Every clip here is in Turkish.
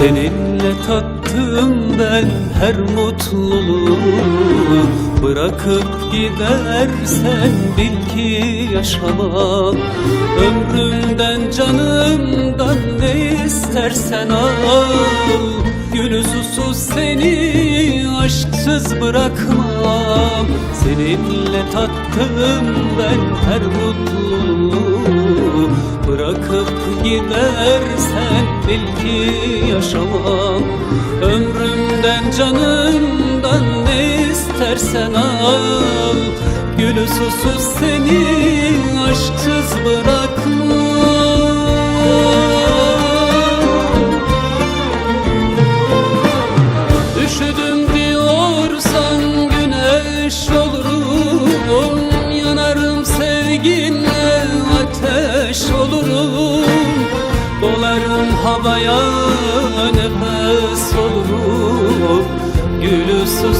Seninle tattım ben her mutluluğu Bırakıp gidersen bil ki yaşamam. Ömrümden canımdan ne istersen al. Gülü susuz seni aşksız bırakmam. Seninle tattım ben her mutluluğu Bırakıp gidersen bil ki yaşamam. Ömrümden canımdan ne istersen al. Gülü susuz seni aşksız bırakmam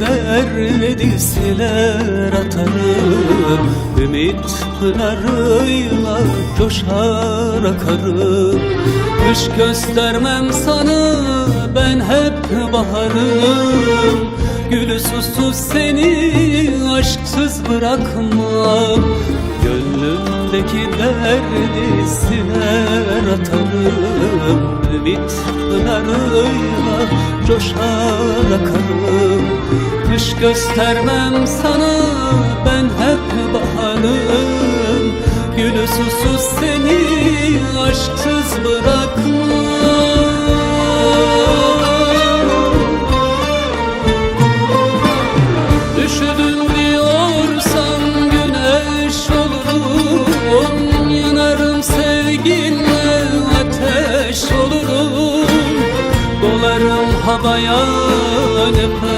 Derdi siler atarım. Ümit pınarıyla coşar akarım. Kış göstermem sana ben hep baharım. Gülü susuz seni aşksız bırakmam. Gönlümdeki derdi siler atarım. Ümit pınarıyla coşar akarım Kış göstermem sana. Ben hep baharım Gülü susuz seni aşksız bırakmam. Üşüdüm diyorsan güneş olurum. Yanarım sevginle ateş olurum. Dolarım havaya nefes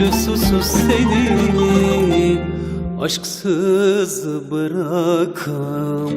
Susuz seni aşksız bırakmam